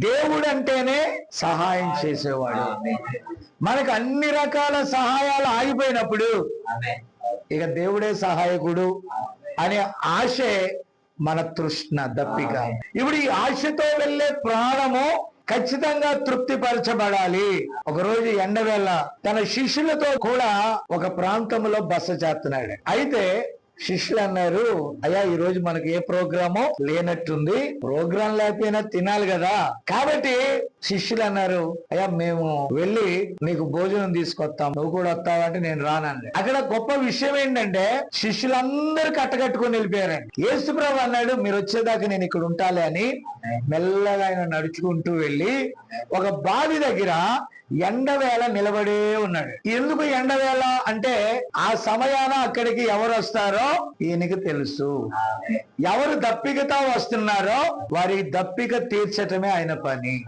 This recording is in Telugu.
దేవుడు అంటేనే సహాయం చేసేవాడు. మనకు అన్ని రకాల సహాయాలు ఆగిపోయినప్పుడు ఇక దేవుడే సహాయకుడు అనే ఆశే మన తృష్ణ దప్పిక. ఇప్పుడు ఈ ఆశతో వెళ్ళే ప్రాణము ఖచ్చితంగా తృప్తిపరచబడాలి. ఒకరోజు ఎండవేళ తన శిష్యులతో కూడా ఒక ప్రాంతంలో బస చేస్తున్నాడు. అయితే శిష్యులు అన్నారు అయ్యా ఈ రోజు మనకి ఏ ప్రోగ్రాము లేనట్టుంది. ప్రోగ్రాం లేకపోయినా తినాలి కదా. కాబట్టి శిష్యులు అన్నారు అయ్యా మేము వెళ్ళి నీకు భోజనం తీసుకొస్తాం. నువ్వు కూడా వస్తావు అంటే నేను రానండి అక్కడ గొప్ప విషయం ఏంటంటే శిష్యులందరూ కట్టకట్టుకుని వెళ్ళిపోయారండి. యేసుప్రభు అన్నాడు మీరు వచ్చేదాకా నేను ఇక్కడ ఉంటాలి అని మెల్లగా ఆయన నడుచుకుంటూ వెళ్ళి ఒక బావి దగ్గర ఎండవేళ నిలబడే ఉన్నాడు. ఎందుకు ఎండవేళ? అంటే ఆ సమయాన అక్కడికి ఎవరు వస్తారో ఈయనకి తెలుసు. ఎవరు దప్పికతో వస్తున్నారో వారి దప్పిక తీర్చటమే ఆయన పని.